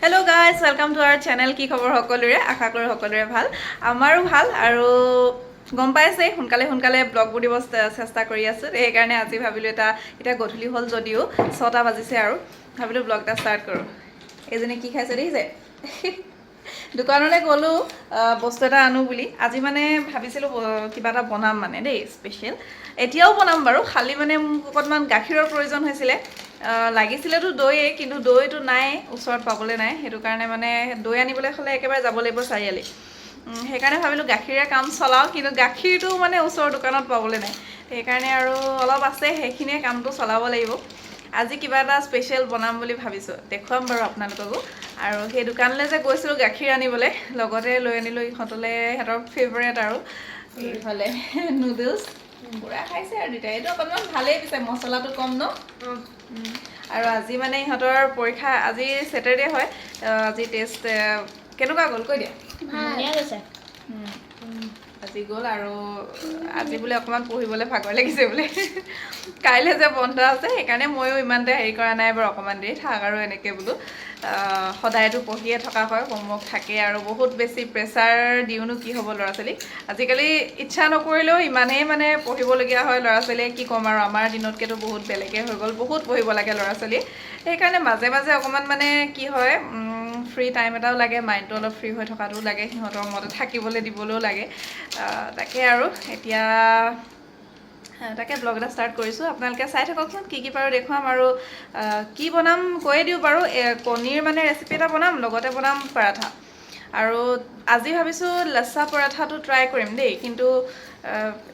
Hello' guys welcome to our channel কি খবৰ সকলোৰে আশা কৰোঁ সকলোৰে ভাল আমাৰো ভাল আৰু গম পাইছে সোনকালে সোনকালে ব্লগবোৰ দিব চেষ্টা কৰি আছোঁ সেইকাৰণে আজি ভাবিলোঁ এটা এতিয়া গধূলি হ'ল যদিও ছটা বাজিছে আৰু ভাবিলোঁ ব্লগ এটা ষ্টাৰ্ট কৰোঁ এইজনী কি খাইছে দেখিছে দোকানলৈ গ'লোঁ বস্তু এটা আনো বুলি আজি মানে ভাবিছিলোঁ কিবা এটা বনাম মানে দেই স্পেচিয়েল এতিয়াও বনাম বাৰু খালি মানে মোক অকণমান গাখীৰৰ প্ৰয়োজন হৈছিলে লাগিছিলেতো দৈয়ে কিন্তু দৈটো নাই ওচৰত পাবলৈ নাই। সেইটো কাৰণে মানে দৈ আনিবলৈ হ'লে একেবাৰে যাব লাগিব চাৰিআলি। সেইকাৰণে ভাবিলোঁ গাখীৰে কাম চলাওঁ কিন্তু গাখীৰটো মানে ওচৰৰ দোকানত পাবলৈ নাই। সেইকাৰণে আৰু অলপ আছে সেইখিনিয়ে কামটো চলাব লাগিব। আজি কিবা এটা স্পেচিয়েল বনাম বুলি ভাবিছোঁ। দেখুৱাম বাৰু আপোনালোককো। আৰু সেই দোকানলৈ যে গৈছিলোঁ গাখীৰ আনিবলৈ লগতে লৈ আনিলোঁ ইহঁতলৈ সিহঁতৰ ফেভৰেট আৰু। এইফালে নুডলছ পূৰা খাইছে আৰু দুটাই এইটো অকণমান ভালেই পিছে মছলাটো কম ন? আৰু আজি মানে ইহঁতৰ পৰীক্ষা আজি ছেটাৰডে হয়। আজি টেষ্ট কেনেকুৱা গ'ল? কৈ দিয়া। আজি গ'ল আৰু আজি বোলে অকণমান পঢ়িবলৈ ভাগৰ লাগিছে বোলে। কাইলৈ যে বন্ধ আছে সেইকাৰণে ময়ো ইমান এটা হেৰি কৰা নাই বাৰু অকণমান দেৰি থাক আৰু এনেকৈ বোলো। সদায়তো পঢ়িয়ে থকা হয় হোমৱৰ্ক থাকে আৰু বহুত বেছি প্ৰেছাৰ দিওঁনো কি হ'ব ল'ৰা ছোৱালীক আজিকালি ইচ্ছা নকৰিলেও ইমানেই মানে পঢ়িবলগীয়া হয় ল'ৰা ছোৱালীয়ে কি ক'ম আৰু আমাৰ দিনতকৈতো বহুত বেলেগে হৈ গ'ল বহুত পঢ়িব লাগে ল'ৰা ছোৱালীয়ে সেইকাৰণে মাজে মাজে অকণমান মানে কি হয় ফ্ৰী টাইম এটাও লাগে মাইণ্ডটো অলপ ফ্ৰী হৈ থকাটোও লাগে সিহঁতৰ মতে থাকিবলৈ দিবলৈও লাগে। তাকে আৰু এতিয়া তাকে ব্লগ এটা ষ্টাৰ্ট কৰিছোঁ। আপোনালোকে চাই থাককচোন কি কি পাৰোঁ দেখুৱাম আৰু কি বনাম কৈয়ে দিওঁ বাৰু। কণীৰ মানে ৰেচিপি এটা বনাম লগতে বনাম পৰাঠা। আৰু আজি ভাবিছোঁ লচ্ছা পৰাঠাটো ট্ৰাই কৰিম দেই, কিন্তু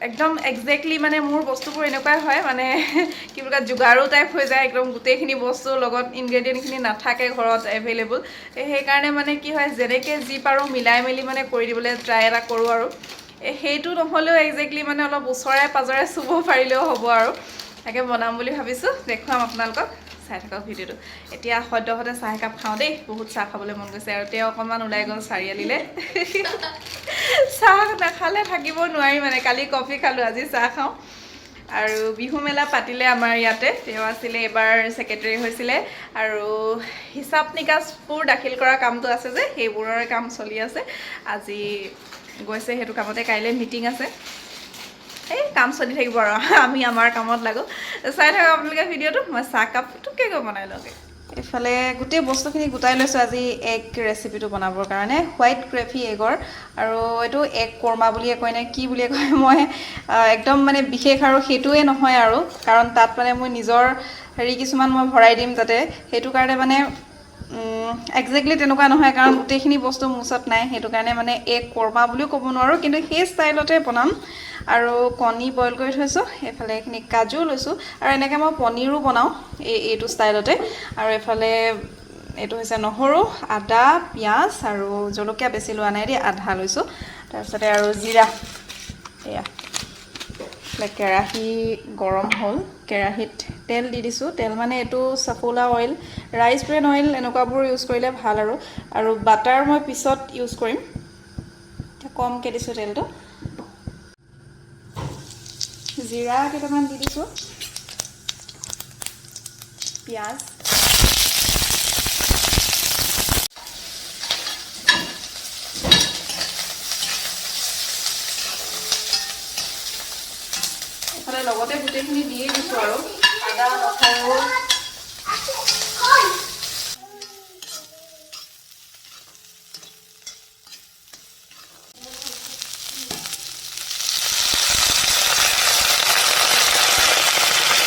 একদম একজেক্টলি মানে মোৰ বস্তুবোৰ এনেকুৱাই হয় মানে কি বুলি কয়, যোগাৰো টাইপ হৈ যায়, একদম গোটেইখিনি বস্তু লগত ইনগ্ৰেডিয়েণ্টখিনি নাথাকে ঘৰত এভেইলেবল সেইকাৰণে মানে কি হয়, যেনেকৈ যি পাৰোঁ মিলাই মেলি মানে কৰি দিবলৈ ট্ৰাই এটা কৰোঁ আৰু। সেইটো নহ'লেও একজেক্টলি মানে অলপ ওচৰে পাজৰে চুব পাৰিলেও হ'ব আৰু। তাকে বনাম বুলি ভাবিছোঁ, দেখুৱাম আপোনালোকক। চাই থাকক ভিডিঅ'টো এতিয়া সদ্যহতে চাহ একাপ খাওঁ দেই বহুত চাহ খাবলৈ মন গৈছে আৰু তেওঁ অকণমান ওলাই গ'ল চাৰিআলিলৈ চাহ নাখালে থাকিব নোৱাৰি মানে কালি কফি খালোঁ আজি চাহ খাওঁ। আৰু বিহু মেলা পাতিলে আমাৰ ইয়াতে তেওঁ আছিলে এইবাৰ ছেক্ৰেটেৰী হৈছিলে। আৰু হিচাপ নিকাচবোৰ দাখিল কৰা কামটো আছে যে সেইবোৰৰ কাম চলি আছে। আজি গৈছে সেইটো কামতে কাইলৈ মিটিং আছে। কাম চলি থাকিব আৰু আমি আমাৰ কামত লাগো। চাই থাকক আপোনালোকে ভিডিঅ'টো মই চাহকাপ টুককৈ বনাই লওঁগৈ। এইফালে গোটেই বস্তুখিনি গোটাই লৈছোঁ আজি এগ ৰেচিপিটো বনাবৰ কাৰণে। হোৱাইট গ্ৰেভি এগৰ আৰু এইটো এগ কৰ্মা বুলিয়ে কয় নে কি বুলিয়ে কয় মই একদম মানে বিশেষ আৰু সেইটোৱে নহয় আৰু। কাৰণ তাত মানে মই নিজৰ হেৰি কিছুমান মই ভৰাই দিম যাতে। সেইটো কাৰণে মানে একজেক্টলি তেনেকুৱা নহয় কাৰণ গোটেইখিনি বস্তু মোৰ ওচৰত নাই সেইটো কাৰণে মানে এগ কৰ্মা বুলিও ক'ব নোৱাৰোঁ কিন্তু সেই ষ্টাইলতে বনাম। আৰু কণী বইল কৰি থৈছোঁ এইফালে এইখিনি কাজু লৈছোঁ আৰু এনেকৈ মই পনীৰো বনাওঁ এই এইটো ষ্টাইলতে আৰু এইফালে এইটো হৈছে নহৰু আদা পিঁয়াজ আৰু জলকীয়া বেছি লোৱা নাই দেই আধা লৈছোঁ। তাৰপিছতে আৰু জিৰা এয়া। কেৰাহী গৰম হ'ল কেৰাহীত তেল দি দিছোঁ। তেল মানে এইটো Saffola oil rice bran oil এনেকুৱাবোৰ ইউজ কৰিলে ভাল আৰু। আৰু বাটাৰ মই পিছত ইউজ কৰিম। কমকৈ দিছোঁ তেলটো। জিৰা কেইটামান দি দিছোঁ। পিঁয়াজ। লগতে গোটেইখিনি দিয়ে দিছোঁ আৰু। আদা নহৰু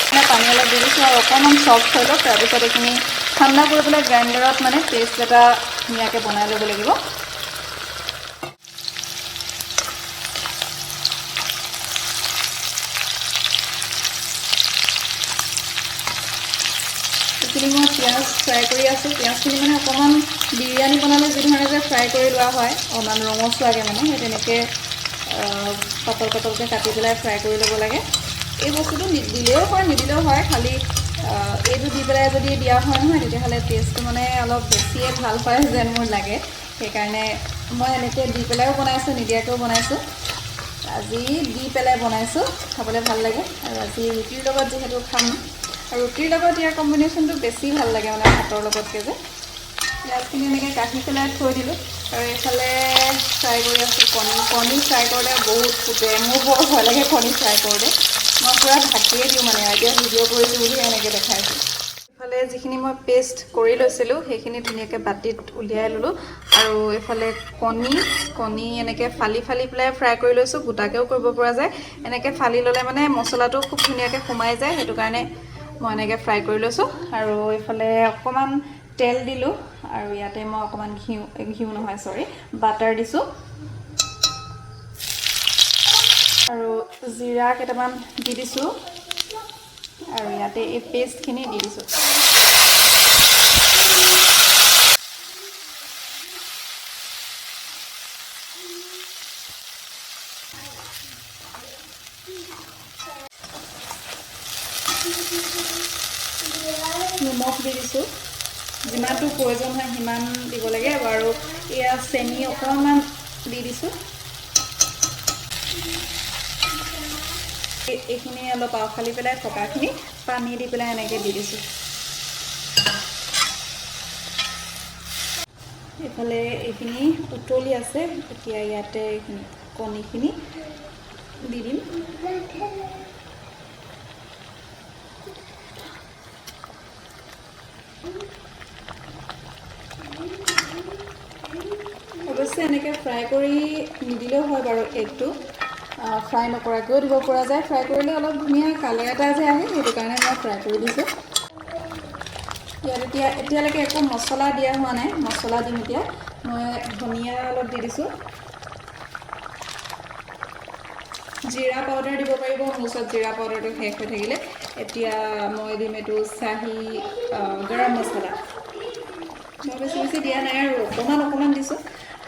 মানে পানী অলপ দি দিছোঁ আৰু অকণমান চফ্ট হৈ লওক তাৰপিছত এইখিনি ঠাণ্ডা কৰি পেলাই গ্ৰাইণ্ডাৰত মানে পেষ্ট এটা ধুনীয়াকৈ বনাই ল'ব লাগিব। এইখিনি মই পিঁয়াজ ফ্ৰাই কৰি আছোঁ। পিঁয়াজখিনি মানে অকণমান বিৰিয়ানী বনালে যি ধৰণে যে ফ্ৰাই কৰি লোৱা হয় অকণমান ৰঙচুৱাকৈ মানে সেই তেনেকৈ পাতল পাতলকৈ কাটি পেলাই ফ্ৰাই কৰি ল'ব লাগে। এই বস্তুটো দিলেও হয়, নিদিলেও হয়, খালি এইটো দি পেলাই যদি দিয়া হয় নহয়, তেতিয়াহ'লে টেষ্টটো মানে অলপ বেছিয়ে ভালো হয় যেন মোৰ লাগে। সেইকাৰণে মই এনেকৈ দি পেলাইও বনাইছোঁ, নিদিয়াকৈও বনাইছোঁ। আজি দি পেলাই বনাইছোঁ, খাবলৈ ভালো লাগে। আৰু আজি ৰুটিৰ লগত যিহেতু খাম ৰুটিৰ লগত ইয়াৰ কম্বিনেশ্যনটো বেছি ভালো লাগে মানে ভাতৰ লগতকৈ যে। পিঁয়াজখিনি এনেকৈ কাটি পেলাই থৈ দিলোঁ। আৰু এইফালে ফ্ৰাই কৰি আছোঁ কণী। কণী ফ্ৰাই কৰোঁতে বহুত ফুটে। মোৰ বৰ ভয় লাগে কণী ফ্ৰাই কৰোঁতে। মই পূৰা ঢাকিয়ে দিওঁ মানে। এতিয়া ভিডিঅ' কৰিছোঁ বুলি এনেকৈ দেখাইছোঁ। এইফালে যিখিনি মই পেষ্ট কৰি লৈছিলোঁ, সেইখিনি ধুনীয়াকৈ বাতিত উলিয়াই ল'লোঁ। আৰু এইফালে কণী কণী এনেকৈ ফালি ফালি পেলাই ফ্ৰাই কৰি লৈছোঁ। গোটাকৈও কৰিব পৰা যায়। এনেকৈ ফালি ল'লে মানে মছলাটো খুব ধুনীয়াকৈ সোমাই যায়। সেইটো কাৰণে মই এনেকৈ ফ্ৰাই কৰি লৈছোঁ আৰু এইফালে অকণমান তেল দিলোঁ আৰু ইয়াতে মই অকণমান ঘিউ ঘিউ নহয় চৰি বাটাৰ দিছোঁ। আৰু জিৰা কেইটামান দি দিছোঁ। আৰু ইয়াতে এই পেষ্টখিনি দি দিছোঁ নিমখ দি দিছোঁ যিমানটো প্ৰয়োজন হয় সিমান দিব লাগে আৰু এয়া চেনি অকণমান দি দিছোঁ। এই- এইখিনি অলপ আওখালি পেলাই থকাখিনি পানী দি পেলাই এনেকৈ দি দিছোঁ। এইফালে এইখিনি উতলি আছে এতিয়া ইয়াতে এইখিনি কণীখিনি দি দিম। অৱশ্যে এনেকৈ ফ্ৰাই কৰি নিদিলেও হয় বাৰু এগটো ফ্ৰাই নকৰাকৈও দিব পৰা যায়। ফ্ৰাই কৰিলে অলপ ধুনীয়া কালাৰ এটা যে আহে সেইটো কাৰণে মই ফ্ৰাই কৰি দিছোঁ। ইয়াত এতিয়া এতিয়ালৈকে একো মছলা দিয়া হোৱা নাই। মছলা দিম এতিয়া। মই ধনিয়া অলপ দি দিছোঁ। জিৰা পাউডাৰ দিব পাৰিব। মোৰ ওচৰত জিৰা পাউডাৰটো শেষ হৈ থাকিলে। এতিয়া মই দিম এইটো চাহী গৰম মছলা। মই বেছি বেছি দিয়া নাই আৰু। অকণমান অকণমান দিছোঁ।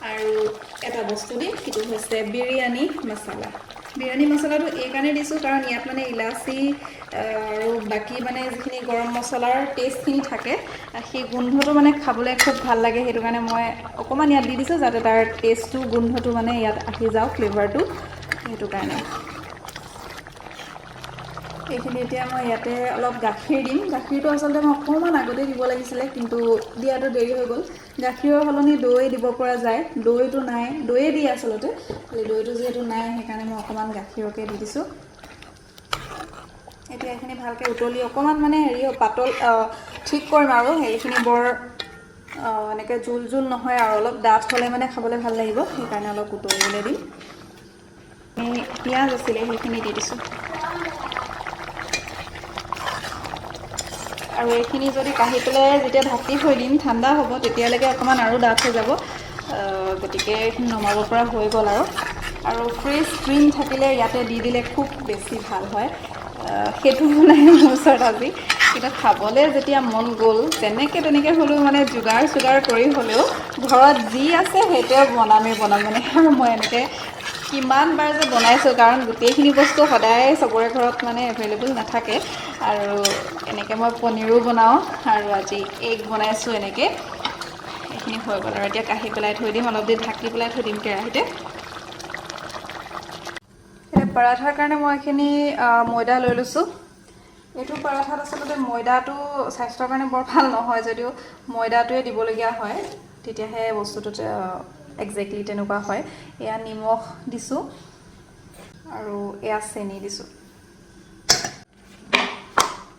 আৰু এটা বস্তু দিম সেইটো হৈছে বিৰিয়ানী মছলা। বিৰিয়ানী মছলাটো এইকাৰণে দিছোঁ কাৰণ ইয়াত মানে ইলাচি আৰু বাকী মানে যিখিনি গৰম মছলাৰ টেষ্টখিনি থাকে সেই গোন্ধটো মানে খাবলৈ খুব ভালো লাগে। সেইটো কাৰণে মই অকণমান ইয়াত দি দিছোঁ যাতে তাৰ টেষ্টটো গোন্ধটো মানে ইয়াত আহি যাওক ফ্লেভাৰটো সেইটো কাৰণে। এইখিনি এতিয়া মই ইয়াতে অলপ গাখীৰ দিম। গাখীৰটো আচলতে মই অকণমান আগতে দিব লাগিছিলে কিন্তু দিয়াটো দেৰি হৈ গ'ল। গাখীৰৰ সলনি দৈ দিব পৰা যায়। দৈটো নাই দৈয়ে দিয়ে আচলতে। খালি দৈটো যিহেতু নাই সেইকাৰণে মই অকণমান গাখীৰকে দি দিছোঁ। এতিয়া এইখিনি ভালকৈ উতলি অকণমান মানে হেৰি পাতল ঠিক কৰিম আৰু। হেৰিখিনি বৰ এনেকৈ জোল জোল নহয় আৰু। অলপ ডাঠ হ'লে মানে খাবলৈ ভাল লাগিব। সেইকাৰণে অলপ উতলিবলৈ দিম। পিঁয়াজ আছিলে সেইখিনি দি দিছোঁ। আৰু এইখিনি যদি কাঢ়ি পেলাই যেতিয়া ঢাকি থৈ দিম, ঠাণ্ডা হ'ব, তেতিয়ালৈকে অকণমান আৰু ডাঠ হৈ যাব। গতিকে এইখিনি নমাব পৰা হৈ গ'ল আৰু। আৰু ফ্ৰেছ ক্ৰীম থাকিলে ইয়াতে দি দিলে খুব বেছি ভালো হয়। সেইটো নাই মোৰ ওচৰত আজি। কিন্তু খাবলৈ যেতিয়া মন গ'ল, যেনেকৈ তেনেকৈ হ'লেও মানে যোগাৰ চোগাৰ কৰি হ'লেও ঘৰত যি আছে সেইটোৱে বনামেই বনাম মানে। আৰু মই এনেকৈ কিমানবাৰ যে বনাইছোঁ, কাৰণ গোটেইখিনি বস্তু সদায় চবৰে ঘৰত মানে এভেইলেবল নাথাকে। আৰু এনেকৈ মই পনীৰো বনাওঁ আৰু আজি এগ বনাইছোঁ এনেকৈ। এইখিনি হৈ গ'ল আৰু এতিয়া কাঢ়ি পেলাই থৈ দিম, অলপ দেৰি ঢাকি পেলাই থৈ দিম কেৰাহীতে। পৰাঠাৰ কাৰণে মই এইখিনি ময়দা লৈ লৈছোঁ। এইটো পৰাঠাত আচলতে ময়দাটো স্বাস্থ্যৰ কাৰণে বৰ ভালো নহয়, যদিও ময়দাটোৱে দিবলগীয়া হয়, তেতিয়াহে বস্তুটোত একজেক্টলি তেনেকুৱা হয়। এয়া নিমখ দিছোঁ আৰু এয়া চেনি দিছোঁ।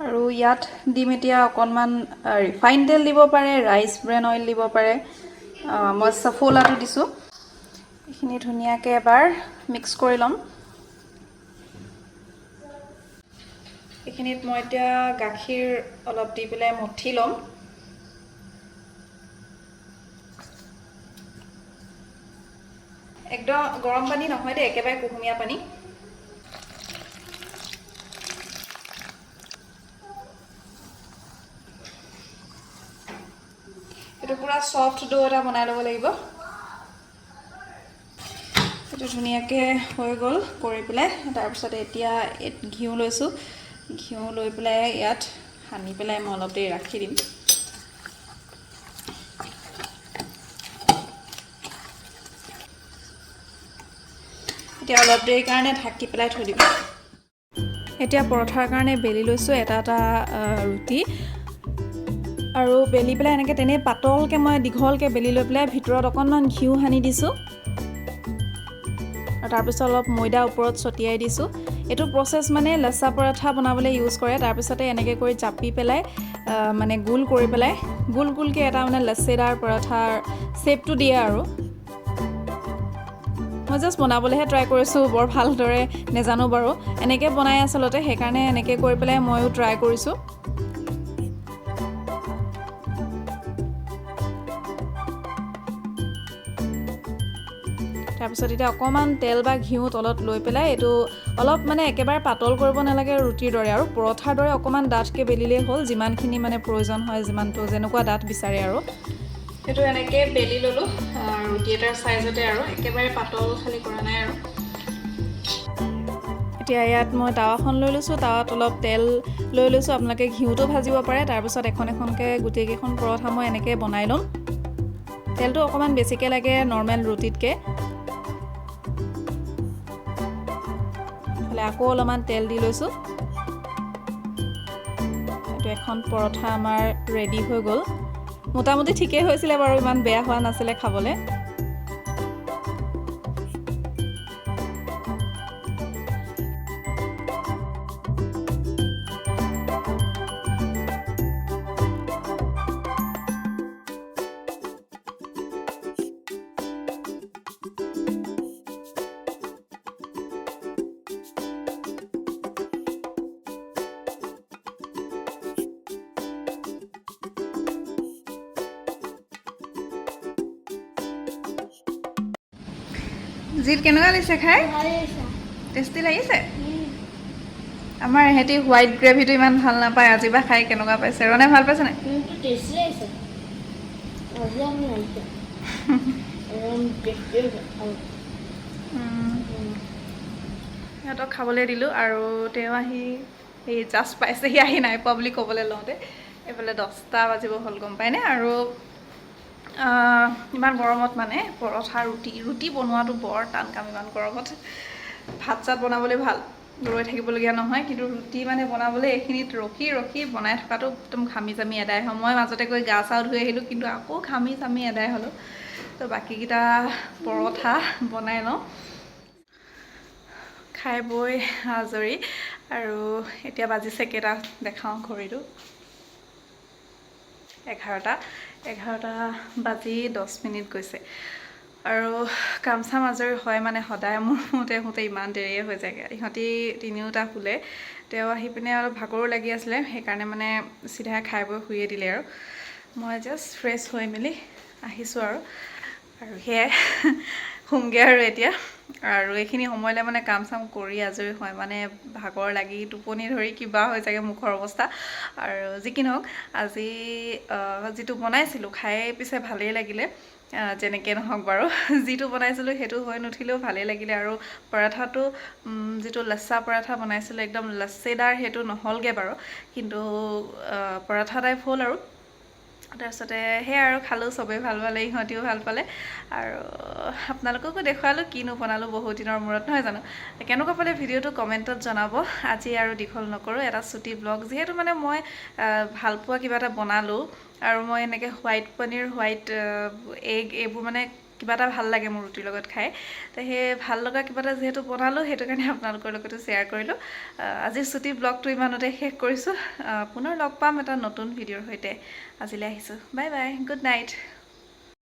আৰু ইয়াত দিম এতিয়া অকণমান ৰিফাইন তেল দিব পাৰে ৰাইচ ব্ৰেন অইল দিব পাৰে। মই চাফলাটো দিছোঁ। এইখিনি ধুনীয়াকৈ এবাৰ মিক্স কৰি ল'ম। এইখিনিত মই এতিয়া গাখীৰ অলপ দি পেলাই মঠি ল'ম। একদম গৰম পানী নহয় দেই একেবাৰে কুহুমীয়া পানী। পূৰা ছফ্ট ডো এটা বনাই ল'ব লাগিব। এইটো ধুনীয়াকৈ হৈ গ'ল, কৰি পেলাই, তাৰপিছত এতিয়া ঘিউ লৈছোঁ। ঘিউ লৈ পেলাই ইয়াত সানি পেলাই মই অলপ দেৰি ৰাখি দিম। এতিয়া অলপ দেৰিৰ কাৰণে ঢাকি পেলাই থৈ দিম। এতিয়া পৰঠাৰ কাৰণে বেলি লৈছোঁ এটা এটা ৰুটি। আৰু বেলি পেলাই এনেকৈ তেনেই পাতলকৈ মই দীঘলকৈ বেলি লৈ পেলাই ভিতৰত অকণমান ঘিউ সানি দিছোঁ। আৰু তাৰপিছত অলপ ময়দা ওপৰত ছটিয়াই দিছোঁ। এইটো প্ৰচেছ মানে লচ্ছা পৰঠা বনাবলৈ ইউজ কৰে তাৰপিছতে এনেকৈ কৰি জাপি পেলাই মানে গোল কৰি পেলাই গোল গোলকৈ এটা মানে লচ্ছেদাৰ পৰঠাৰ শ্বেপটো দিয়ে আৰু। মই জাষ্ট বনাবলৈহে ট্ৰাই কৰিছোঁ বৰ ভালদৰে নেজানো বাৰু। এনেকৈ বনাই আচলতে সেইকাৰণে এনেকৈ কৰি পেলাই ময়ো ট্ৰাই কৰিছোঁ। তাৰপিছত এতিয়া অকণমান তেল বা ঘিউ তলত লৈ পেলাই এইটো অলপ মানে একেবাৰে পাতল কৰিব নালাগে ৰুটিৰ দৰে আৰু পৰঠাৰ দৰে অকণমান ডাঠকৈ বেলিলেই হ'ল যিমানখিনি মানে প্ৰয়োজন হয় যিমানটো যেনেকুৱা ডাঠ বিচাৰে আৰু। সেইটো এনেকৈ বেলি ল'লোঁ ৰুটি এটাৰ চাইজতে আৰু একেবাৰে পাতল খালি কৰা নাই আৰু। এতিয়া ইয়াত মই টাৱাখন লৈ লৈছোঁ টাৱাত অলপ তেল লৈ লৈছোঁ আপোনালোকে ঘিউটো ভাজিব পাৰে তাৰপিছত এখন এখনকৈ গোটেইকেইখন পৰঠা মই এনেকৈ বনাই ল'ম। তেলটো অকণমান বেছিকৈ লাগে নৰ্মেল ৰুটিতকৈ। আকৌ অলপমান তেল দি লৈছোঁ। এইটো এখন পৰঠা আমাৰ ৰেডি হৈ গ'ল। মোটামুটি ঠিকেই হৈছিলে বাৰু ইমান বেয়া হোৱা নাছিলে খাবলৈ। জিত কেনেকুৱা লাগিছে খাই? টেষ্টি লাগিছে? আমাৰ ইহঁতি হোৱাইট গ্ৰেভিটো ইমান ভালো নাপায় আজি বা খাই কেনেকুৱা পাইছে ৰণে ভালো পাইছে নাই? সিহঁতক খাবলৈ দিলোঁ আৰু তেওঁ আহি সেই জাষ্ট পাইছেহি আহি নাই পোৱা বুলি ক'বলৈ লওঁতে। এইফালে দহটা বাজিব হ'ল গম পায়নে আৰু ইমান গৰমত মানে পৰঠা ৰুটি ৰুটি বনোৱাটো বৰ টান কাম ইমান গৰমত। ভাত চাত বনাবলৈ ভাল ৰৈ থাকিবলগীয়া নহয় কিন্তু ৰুটি মানে বনাবলৈ এইখিনিত ৰখি ৰখি বনাই থকাটো একদম ঘামি জামি এদাই হয় মই মাজতে গৈ গা চা ধুই আহিলোঁ কিন্তু আকৌ ঘামি চামি এদাই হ'লোঁ। তো বাকীকেইটা পৰঠা বনাই লওঁ। খাই বৈ আজৰি। আৰু এতিয়া বাজিছে কেইটা দেখাওঁ ঘড়ীটো। এঘাৰটা। এঘাৰটা বাজি দহ মিনিট গৈছে। আৰু কাম চাম আজৰি হয় মানে সদায় মোৰ শুওঁতে শুওঁতে ইমান দেৰিয়ে হৈ যায়গৈ। ইহঁতি তিনিওটা শুলে। তেওঁ আহি পিনে অলপ ভাগৰো লাগি আছিলে। সেইকাৰণে মানে চিধাই খাই বৈ শুয়ে দিলে আৰু। মই জাষ্ট ফ্ৰেছ হৈ মেলি আহিছোঁ আৰু। আৰু সেয়াই। শুমগৈ আৰু এতিয়া। আৰু এইখিনি সময়লৈ মানে কাম চাম কৰি আজৰি হয় মানে ভাগৰ লাগি টোপনি ধৰি কিবা হৈ যাগে মুখৰ অৱস্থা। আৰু যি কি নহওক আজি যিটো বনাইছিলোঁ খাই পিছে ভালেই লাগিলে। যেনেকৈ নহওক বাৰু যিটো বনাইছিলোঁ সেইটো হৈ নুঠিলেও ভালেই লাগিলে। আৰু পৰঠাটো যিটো লচ্ছা পৰঠা বনাইছিলোঁ একদম লচ্ছেদাৰ সেইটো নহ'লগৈ বাৰু। কিন্তু পৰঠা টাইপ হ'ল আৰু। তাৰপিছতে সেয়াই আৰু খালোঁ, চবেই ভালো পালে, ইহঁতিও ভালো পালে। আৰু আপোনালোককো দেখুৱালোঁ, কিনো বনালোঁ বহুত দিনৰ মূৰত, নহয় জানো? কেনেকুৱা পালে ভিডিঅ'টো কমেণ্টত জনাব। আজি আৰু দীঘল নকৰোঁ, এটা ছুটি ব্লগ। যিহেতু মানে মই ভালপোৱা কিবা এটা বনালোঁ। আৰু মই এনেকৈ হোৱাইট পনীৰ, হোৱাইট এগ, এইবোৰ মানে কিবা এটা ভালো লাগে মোৰ ৰুটিৰ লগত খাই। তো সেই ভালো লগা কিবা এটা যিহেতু বনালোঁ, সেইটো কাৰণে আপোনালোকৰ লগতো শ্বেয়াৰ কৰিলোঁ। আজি চুটি ব্লগটো ইমানতে শেষ কৰিছোঁ। পুনৰ লগ পাম এটা নতুন ভিডিঅ'ৰ সৈতে। আজিলৈ আহিছোঁ। Bye bye good night